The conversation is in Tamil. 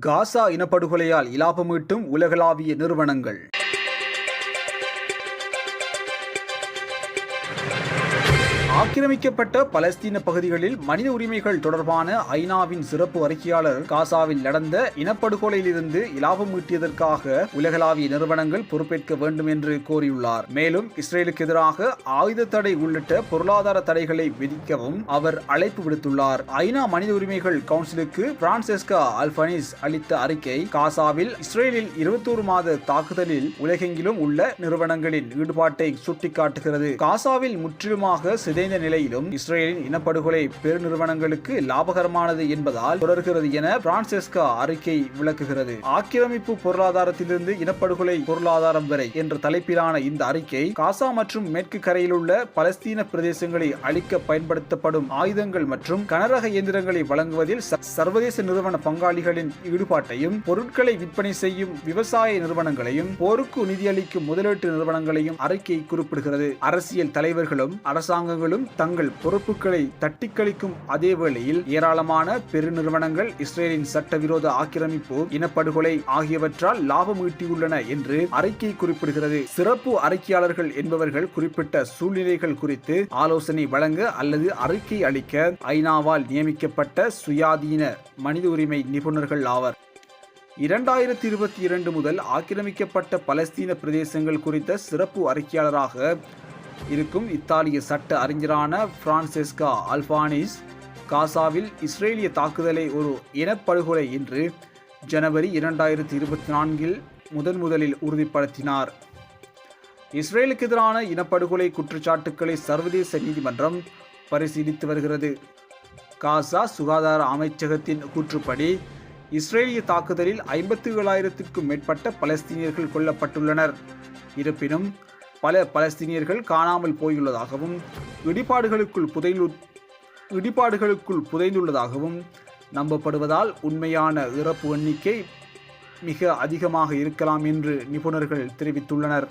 காசா இனப்படுகொலையால் இலாபமீட்டும் உலகளாவிய நிறுவனங்கள். ஆக்கிரமிக்கப்பட்ட பலஸ்தீன பகுதிகளில் மனித உரிமைகள் தொடர்பான ஐநாவின் சிறப்பு அறிக்கையாளர் காசாவில் நடந்த இனப்படுகொலையிலிருந்து இலாபம் ஈட்டியதற்காக உலகளாவிய நிறுவனங்கள் பொறுப்பேற்க வேண்டும் என்று கோரியுள்ளார். மேலும் இஸ்ரேலுக்கு எதிராக ஆயுத தடை உள்ளிட்ட பொருளாதார தடைகளை விதிக்கவும் அவர் அழைப்பு விடுத்துள்ளார். ஐநா மனித உரிமைகள் கவுன்சிலுக்கு பிரான்செஸ்கா அல்பனிஸ் அளித்த அறிக்கை காசாவில் இஸ்ரேலில் இருபத்தோரு மாத தாக்குதலில் உலகெங்கிலும் உள்ள நிறுவனங்களின் ஈடுபாட்டை சுட்டிக்காட்டுகிறது. காசாவில் முற்றிலுமாக சிதைந்த நிலையிலும் இஸ்ரேலின் இனப்படுகொலை பெருநிறுவனங்களுக்கு லாபகரமானது என்பதால் தொடர்கிறது என பிரான்செஸ்கா அறிக்கை விளக்குகிறது. ஆக்கிரமிப்பு பொருளாதாரத்திலிருந்து இனப்படுகொலை பொருளாதாரம் வரை என்ற தலைப்பிலான இந்த அறிக்கை காசா மற்றும் மேற்கு கரையில் உள்ள பலஸ்தீன பிரதேசங்களை அழிக்க பயன்படுத்தப்படும் ஆயுதங்கள் மற்றும் கனரக இயந்திரங்களை வழங்குவதில் சர்வதேச நிறுவன பங்காளிகளின் ஈடுபாட்டையும் பொருட்களை விற்பனை செய்யும் விவசாய நிறுவனங்களையும் போருக்கு நிதியளிக்கும் முதலீட்டு நிறுவனங்களையும் அறிக்கை குறிப்பிடுகிறது. அரசியல் தலைவர்களும் அரசாங்கங்களும் தங்கள் பொறுப்புகளை தட்டிக்கழிக்கும் அதே வேளையில் ஏராளமான பெருநிறுவனங்கள் இஸ்ரேலின் சட்டவிரோத ஆக்கிரமிப்பு இனப்படுகொலை ஆகியவற்றால் லாபம் ஈட்டியுள்ளன என்று அறிக்கை குறிப்பிடுகிறது. சிறப்பு அறிக்கையாளர்கள் என்பவர்கள் குறிப்பிட்ட சூழ்நிலைகள் குறித்து ஆலோசனை வழங்க அல்லது அறிக்கை அளிக்க ஐநாவால் நியமிக்கப்பட்ட சுயாதீன மனித உரிமை நிபுணர்கள் ஆவர். இரண்டாயிரத்தி இருபத்தி இரண்டு முதல் ஆக்கிரமிக்கப்பட்ட பலஸ்தீன பிரதேசங்கள் குறித்த சிறப்பு அறிக்கையாளராக இருக்கும் இத்தாலிய சட்ட அறிஞரான பிரான்செஸ்கா அல்பானிஸ். காசாவில் இஸ்ரேலிய தாக்குதலை ஒரு இனப்படுகொலை என்று ஜனவரி இரண்டாயிரத்தி இருபத்தி நான்கில் முதன் முதலில் உறுதிப்படுத்தினார். இஸ்ரேலுக்கு எதிரான இனப்படுகொலை குற்றச்சாட்டுக்களை சர்வதேச நீதிமன்றம் பரிசீலித்து வருகிறது. காசா சுகாதார அமைச்சகத்தின் கூற்றுப்படி இஸ்ரேலிய தாக்குதலில் ஐம்பத்தி ஏழாயிரத்திற்கும் மேற்பட்ட பலஸ்தீனியர்கள் கொல்லப்பட்டுள்ளனர். இருப்பினும் பல பலஸ்தீனியர்கள் காணாமல் போயுள்ளதாகவும் இடிபாடுகளுக்குள் புதைந்து இடிபாடுகளுக்குள் புதைந்துள்ளதாகவும் நம்பப்படுவதால் உண்மையான இறப்பு எண்ணிக்கை மிக அதிகமாக இருக்கலாம் என்று நிபுணர்கள் தெரிவித்துள்ளனர்.